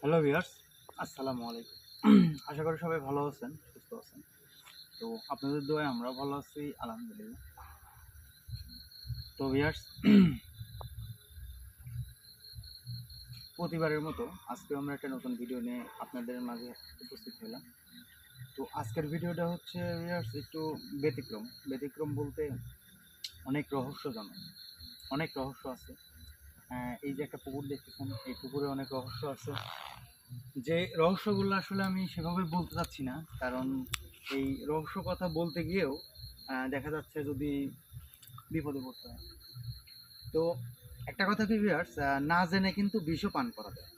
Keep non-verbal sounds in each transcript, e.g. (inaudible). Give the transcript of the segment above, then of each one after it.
Hello viewers, আসসালামু আলাইকুম। আশা করি সবাই ভালো আছেন, সুস্থ আছেন। তো আপনাদের দোয়ায় আমরা ভালো আছি, আলহামদুলিল্লাহ। তো ভিউয়ার্স, প্রতিবারের মতো আজকে আমরা একটা নতুন ভিডিও নিয়ে আপনাদের মাঝে উপস্থিত হলাম তো আজকের ভিডিওটা হচ্ছে ভিউয়ার্স একটু ব্যতিক্রম। ব্যতিক্রম বলতে অনেক রহস্যজনক, অনেক রহস্য আছে। এই যে একটা পুকুর দেখতেছেন এই পুকুরে অনেক রহস্য আছে। যে রহস্যগুলো আসলে আমি সেভাবে বলতে চাচ্ছি না, কারণ এই রহস্য কথা বলতে গিয়েও দেখা যাচ্ছে যদি বিপদে পড়তে হয়। তো একটা কথা কি ভিউয়ার্স না জেনে কিন্তু বিষও পান করা যায়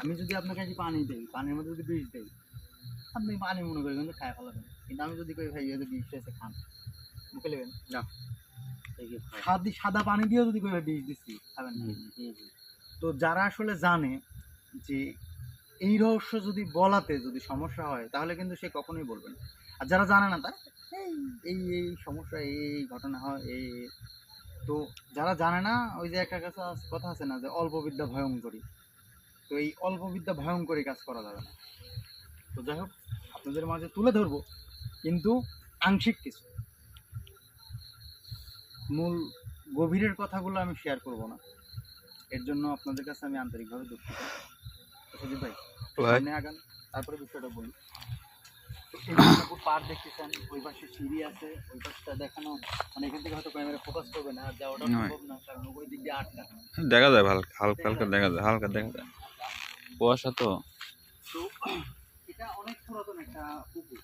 আমি যদি আপনাকে আজ পানি দিই, পানির মধ্যে যদি বিষ দিই, আপনি পানি মনে করি কিন্তু খায় ফেলাবেন। কিন্তু আমি যদি কই ভাই যদি বিষ এসে খান। মুখে নেবেন সাদি সাদা পানি দিয়েও যদি ভাই বিষ দিচ্ছি খাবেন না। তো যারা আসলে জানে যে এই রহস্য যদি বলাতে যদি সমস্যা হয় তাহলে কিন্তু সে কখনোই বলবে না। আর যারা জানে না তার এই এই এই সমস্যা এই এই ঘটনা হয় এই এই। তো যারা জানে না ওই যে একটা কাছে কথা আছে না যে অল্প বিদ্যা ভয়ঙ্করী। তো এই অল্প বিদ্যা ভয়ঙ্করী কাজ করা যাবে না। তো যাই হোক আপনাদের মাঝে তুলে ধরবো কিন্তু আংশিক কিছু। মূল গভীরের কথাগুলো আমি শেয়ার করব না। এর জন্য আপনাদের কাছে আমি আন্তরিকভাবে দুঃখিত। সুদীপ ভাই সামনে আগান তারপরে বিষয়টা বলি যে দেখতেছেন ওই পাশে সিঁড়ি আছে ওই পাশটা দেখানো মানে এখান থেকে হয়তো ক্যামেরা ফোকাস করবে না আর যাওয়াটা সম্ভব না কারণ ওই দিক দিয়ে আটকা দেখা যায় হালকা হালকা হালকা দেখা যায় হালকা দেখা যায়। কুয়াশা তো। তো এটা অনেক পুরাতন একটা পুকুর।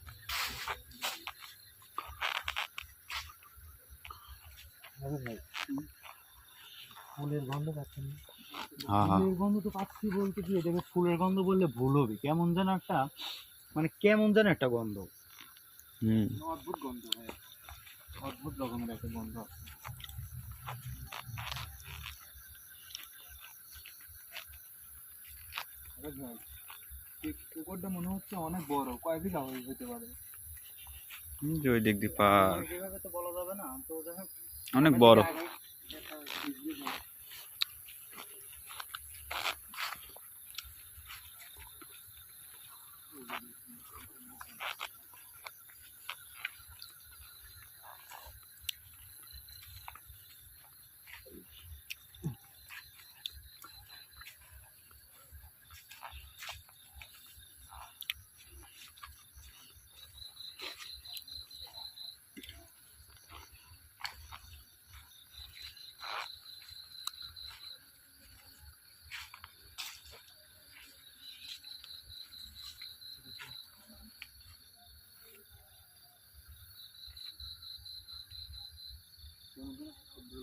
ফুলের গন্ধ পাচ্ছেন? হ্যাঁ, হ্যাঁ। ফুলের গন্ধ তো পাচ্ছি বলতে কি এটাকে ফুলের গন্ধ বললে ভুল হবে। কেমন যেন একটা মানে কেমন যেন একটা গন্ধ। হুম। অদ্ভুত গন্ধ অদ্ভুত রকমের একটা গন্ধ পুকুরটা মনে হচ্ছে অনেক বড় কয় বিঘা হয়ে যেতে পারে? ওই দিক দিয়ে তো বলা যাবে না তো হোক, অনেক বড় যদি আগে একটা বুঝবি না।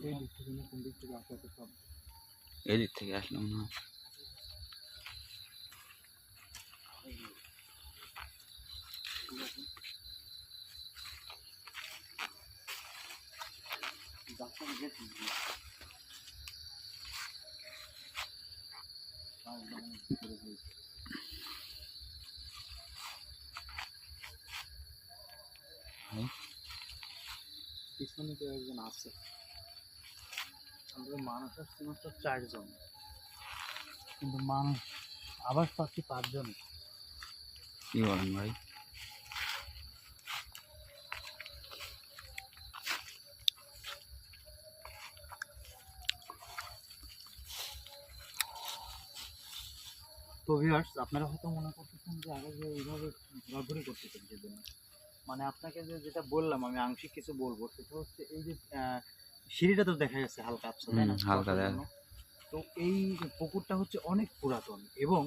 এই দিক থেকে না কোন দিক থেকে আসে একটা শব্দ। এই দিক থেকে আসলো মনে গেছি হুম। পিছনে তো একজন আছে আমরা মানুষ আসছে মাত্র চারজন। কিন্তু মানুষ আবার পাচ্ছি পাঁচজন। কি বলেন ভাই? তো ভিউয়ার্স আপনারা হয়তো মনে করতেছেন যে আগে যে এইভাবে ঘোরাঘুরি করতেছেন সেজন্য মানে আপনাকে যে যেটা বললাম আমি আংশিক কিছু বলব সেটা হচ্ছে এই যে সিঁড়িটা তো দেখা যাচ্ছে হালকা আপসা তাই না হালকা দেখা তো এই পুকুরটা হচ্ছে অনেক পুরাতন এবং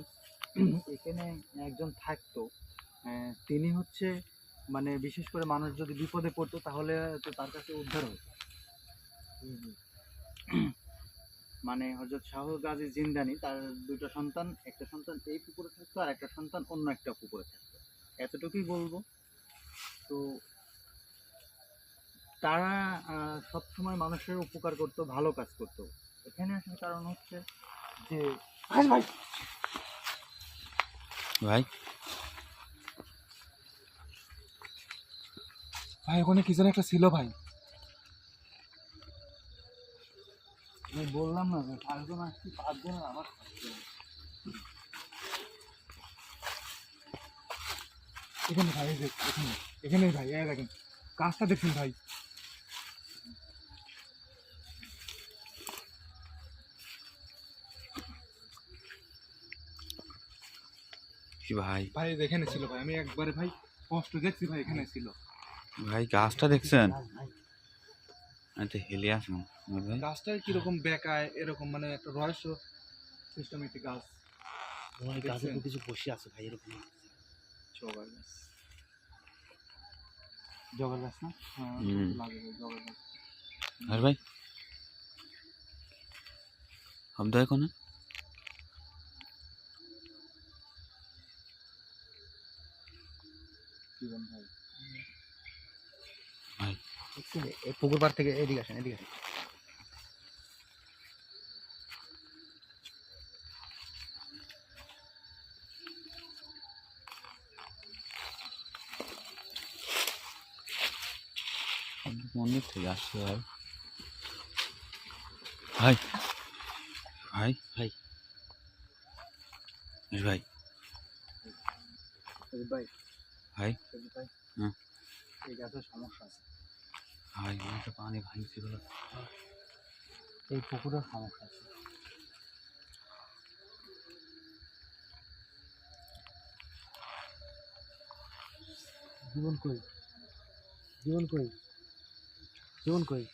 (clears throat) এখানে একজন থাকতো তিনি হচ্ছে মানে বিশেষ করে মানুষ যদি বিপদে পড়তো তাহলে তো তার কাছে উদ্ধার হতো। (clears throat) মানে হজরত শাহ গাজী জিন্দানি তার দুটো সন্তান একটা সন্তান এই পুকুরে থাকতো আর একটা সন্তান অন্য একটা পুকুরে থাকতো। এতটুকুই বলব। তো তারা সবসময় মানুষের উপকার করতো ভালো কাজ করতো। এখানে আসার কারণ হচ্ছে যে ভাই ভাই। ভাই। ওখানে কি যেন একটা ছিল ভাই। আমি বললাম না যে পাঁচজন আসছি আবার থাকতে হবে। এখানে ভাই এখানে এখানে ভাই এই দেখেন কাজটা দেখুন ভাই। কি ভাই? ভাই এখানে ছিল ভাই। আমি একবারে ভাই কষ্ট দেখছি ভাই এখানে ছিল। ভাই গাছটা দেখছেন? ভাই, ভাই, এটা হেলিয়াস না গাছটা কীরকম বেকায় এরকম মানে একটা রহস্য সিস্টেমেটিক গাছ। গাছের? কিছু বসে আছে ভাই এরকম। জবা গাছ। জগর গাছ না? হ্যাঁ লাগে গাছ আর ভাই? কি বলেন ভাই ভাই দেখছেন? এই পুকুর পাড় থেকে এদিকে আসেন এদিকে আসেন। মন্দির থেকে আসছে ভাই। ভাই ভাই ভাই। ভাই। ভাই। ভাই? ভাই হ্যাঁ। এই গাছের সমস্যা আছে। ভাই অনেকটা পানি ভাঙছে বলে। এই পুকুরের সমস্যা আছে। জীবন কই? জীবন কই? জীবন কই?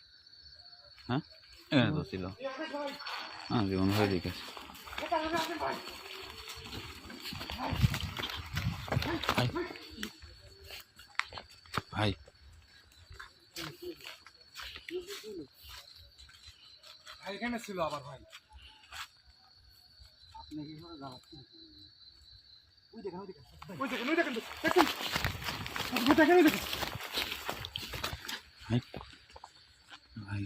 এখানে তো ছিল। হ্যাঁ জীবন হয়ে দিকে? ভাই। ভাই। ভাই। এখানে ছিল আবার ভাই। আপনি কি করে জানাচ্ছেন ওই দেখেন ওই দেখেন। ওই দেখেন ওই দেখেন দেখেন। দেখেন দেখেন। ভাই। ভাই।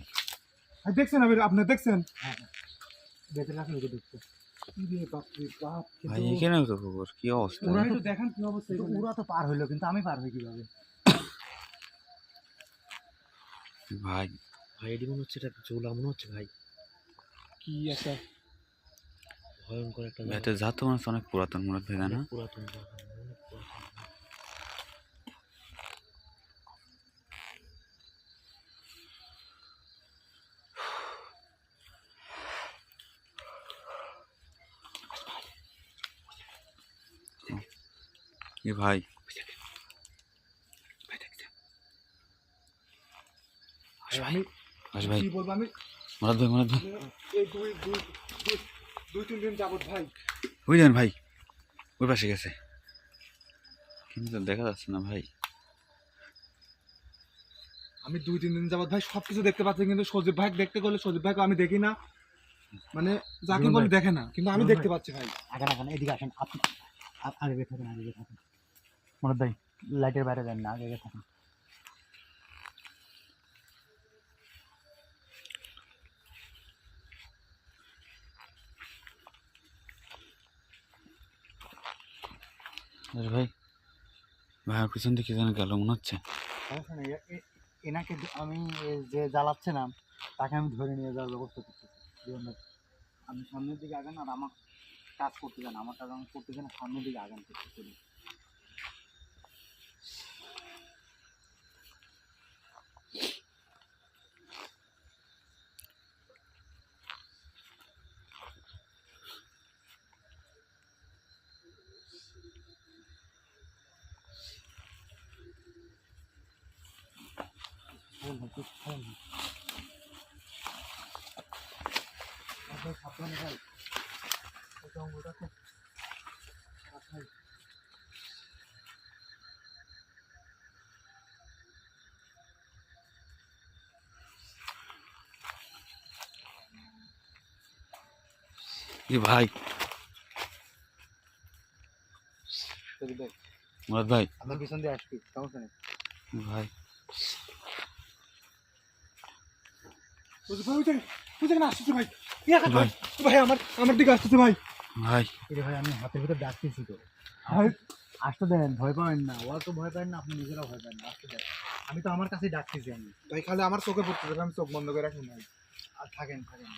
ভাই দেখছেন আপনি আপনার দেখছেন বেঁচে রাখেন ওকে দেখতে। বাপ ভাই এখানেও তো কি অবস্থা? ওরা একটু দেখান কি অবস্থা ওরা তো পার হইল কিন্তু আমি পার হই কীভাবে? ভাই। ভাই এটি মনে হচ্ছে এটা জোলা মনে হচ্ছে ভাই। কি একটা ভয়ঙ্কর একটা এটা জাত মনে হচ্ছে অনেক পুরাতন মনে হয় না? পুরাতন। এ ভাই ভাই, আস ভাই কি বলব আমি? মরাদ ভাই মরাদ ভাই এই দুই দুই দুই- দুই তিন দিন যাবত ভাই। ওই দেন ভাই ওই পাশে গেছে। কিন্তু দেখা যাচ্ছে না ভাই। আমি দুই তিন দিন যাবত ভাই সবকিছু দেখতে পাচ্ছি কিন্তু সজীব ভাই দেখতে গেলে সজীব ভাইকে আমি দেখি না। মানে যাকে বলে দেখে না কিন্তু আমি দেখতে পাচ্ছি ভাই। আগান আগান এদিকে আসেন। আপনি আগে থাকেন আগে থাকেন। মনে ভাই লাইটের বাইরে যান না আগে থাকেন। আরে ভাই ভাই আমার পিছন দিকে যেন গেল, মনে হচ্ছে। এনাকে আমি যে জ্বালাচ্ছিলাম তাকে আমি ধরে নিয়ে যাওয়ার ব্যবস্থা করতেছি আমি সামনের দিকে আগান আর আমার কাজ করতে যান, আমার কাজ আমি করতে যান, সামনের দিকে আগান করতে চলুন চলুন ভাই, চলুন, চলুন ভাই। আর ভাই, সাবধানে ভাই ওই জঙ্গলটা খুব খারাপ ভাই। এ ভাই সজীব ভাই মরাদ ভাই আপনার পিছন দিয়ে আসবি সমস্যা নেই ভাই ভাই ওই দেখেন ওই দেখেন আসতেছে ভাই। ভাই। ভাই আমার আমার দিকে আসতেছে ভাই। ভাই। এরে ভাই আমি হাতের ভিতর ডাকতেছি তো। ভাই। আসতে দেন ভয় পাবেন না। ওরা তো ভয় পাবেন না আপনি নিজেরাও ভয় পাবেন না। আসতে দেন। আমি তো আমার কাছেই ডাকতেছি আমি। ভাই খালি আমার চোখে পড়তেছে আমি চোখ বন্ধ করে রাখুন ভাই আর থাকেন থাকেন।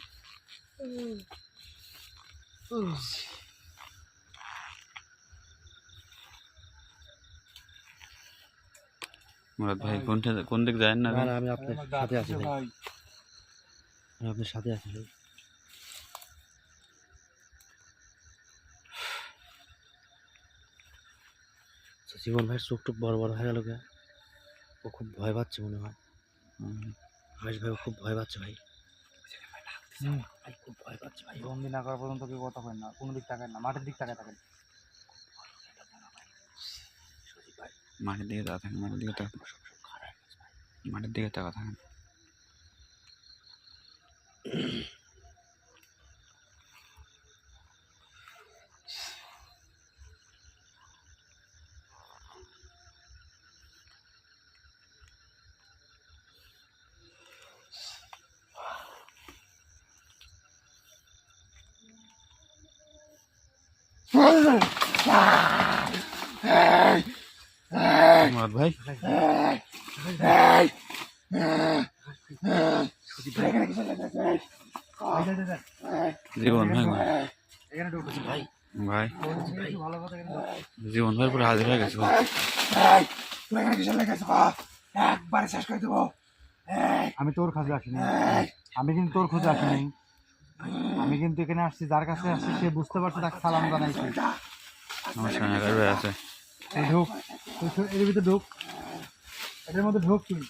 মুরাদ ভাই কোনটা কোন দিক যায় না আমি আপনার সাথে আছি ভাই। আপনার সাথে আছি ভাই জীবন ভাইয়ের চোখ টুক বড় বড় হয়ে গেল ও খুব ভয় পাচ্ছে মনে হয়। আকাশ ভাই ও খুব ভয় পাচ্ছে ভাই। ভাই খুব ভয় পাচ্ছে ভাই। বন্দি না করা পর্যন্ত কেউ কথা হয় না কোনো দিক তাকায় না মাঠের দিক তাকায় থাকেন ভাই। মাঠের দিকে তাকা থাকেন মাঠের দিকে তাকা মাঠের দিকে তাকা থাকেন জীবন ভাই ঢুকছে ভাই ভাই। জীবন, ভাই, পুরো হাজির হয়ে গেছে ভাই। আমি তোর খোঁজে আসিনি আমি কিন্তু তোর খোঁজে আসিনি আমি কিন্তু এখানে আসছি যার কাছে আসছি সে বুঝতে পারছে তাকে সালাম জানাইছি। আছে। ঢুক এর ভিতরে ঢুক। এটার মধ্যে ঢুক তুই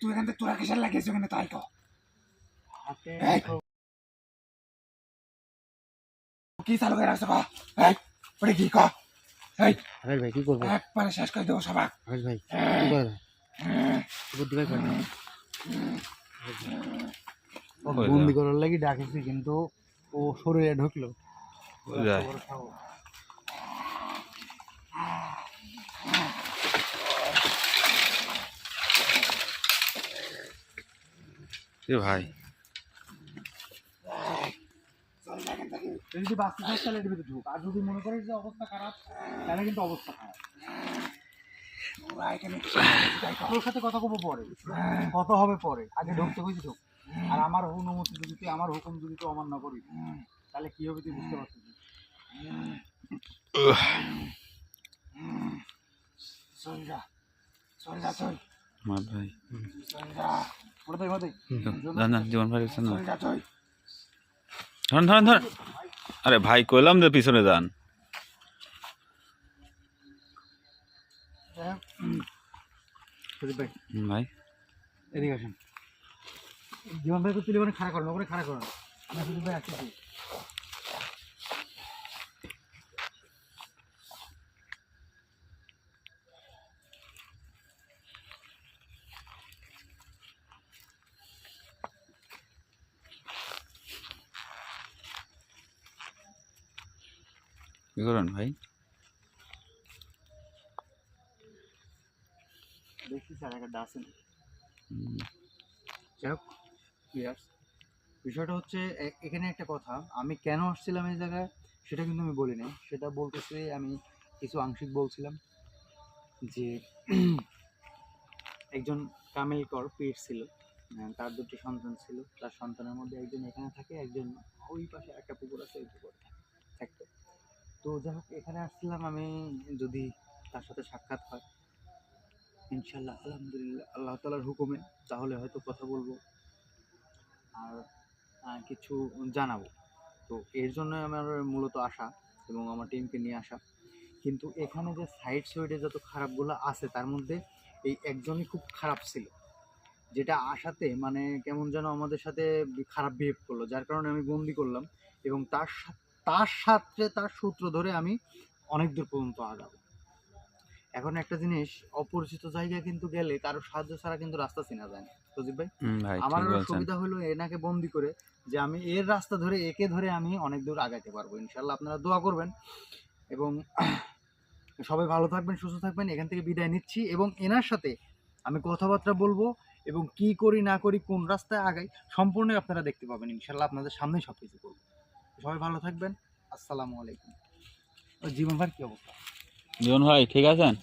তুই এখান থেকে তোরা কিসের লাগিয়েছো এখানে তাই তো। কি চালু করে রাখছো ওটা কি ক? আকাশ ভাই কি করব একবারে শেষ করে দেবো সবাক। আকাশ ভাই বুদ্ধি ভাই বন্দি করার লাগি ডাকেছি কিন্তু ও শরীরে ঢুকলো। ভাই তুই যদি বাঁচতে চাস তাহলে এর ভিতরে ঢুক। আর যদি মনে করিস যে অবস্থা খারাপ তাহলে কিন্তু অবস্থা খারাপ। তোর সাথে কথা কব পরে। কথা হবে পরে। আগে ঢুকতে কইছি ঢুক আর আমার অনুমতি যদি তুই আমার হুকুম যদি তুই অমান্য করিস তাহলে কি হবে তুই বুঝতে পারছিস? চল যা চল যা চল। মুরাদ ভাই। চল যা। ওটা তো জান জান জীবন ভাই না? ধরেন ধরেন ধরেন আরে ভাই কইলাম যে পিছনে যান। ভাই। হুম, ভাই। এদিকে আসেন। জীবন ভাই তো তুলে মানে খাড়া করেন ওখানে খাড়া করেন। ভাই আসছি কি করেন ভাই? দেখছি স্যার একটা যাই হোক বিষয়টা হচ্ছে এখানে একটা কথা। আমি কেন আসছিলাম এই জায়গায় সেটা কিন্তু আমি বলি নাই সেটা বলতেছি আমি কিছু আংশিক বলছিলাম যে (clears throat) একজন কামেল কর পীর ছিল। তার দুটি সন্তান ছিল। তার সন্তানের মধ্যে একজন এখানে থাকে একজন ওই পাশে একটা পুকুর আছে ওই পুকুরে থাকে। থাকতো তো যাই হোক, এখানে আসছিলাম আমি, যদি তার সাথে সাক্ষাৎ হয়। ইনশাল্লাহ আলহামদুলিল্লাহ, আল্লাহ তালার হুকুমে, তাহলে হয়তো কথা বলব আর কিছু জানাব। তো এর জন্য আমার মূলত আসা এবং আমার টিমকে নিয়ে আসা কিন্তু এখানে যে সাইড সাইডে যত খারাপগুলো আছে, তার মধ্যে এই একজনই খুব খারাপ ছিল। যেটা আসাতে মানে কেমন যেন আমাদের সাথে খারাপ বিহেভ করল, যার কারণে আমি বন্দি করলাম এবং তার সা- তার সাথে তার সূত্র ধরে আমি অনেক দূর পর্যন্ত আগাবো। এখন একটা জিনিস অপরিচিত জায়গায় কিন্তু গেলে কারও সাহায্য ছাড়া কিন্তু রাস্তা চেনা যায় না। সজীব ভাই আমার সুবিধা হলো এনাকে বন্দি করে যে আমি এর রাস্তা ধরে একে ধরে আমি অনেক দূর আগাতে পারব। ইনশাল্লাহ আপনারা দোয়া করবেন এবং (clears throat) সবাই ভালো থাকবেন সুস্থ থাকবেন। এখান থেকে বিদায় নিচ্ছি এবং এনার সাথে আমি কথাবার্তা বলব এবং কি করি না করি কোন রাস্তায় আগাই সম্পূর্ণ আপনারা দেখতে পাবেন। ইনশাল্লাহ আপনাদের সামনেই সব কিছু করব। সবাই ভালো থাকবেন। আসসালামু আলাইকুম। জীবন ভাই কি অবস্থা? জীবন ভাই ঠিক আছেন?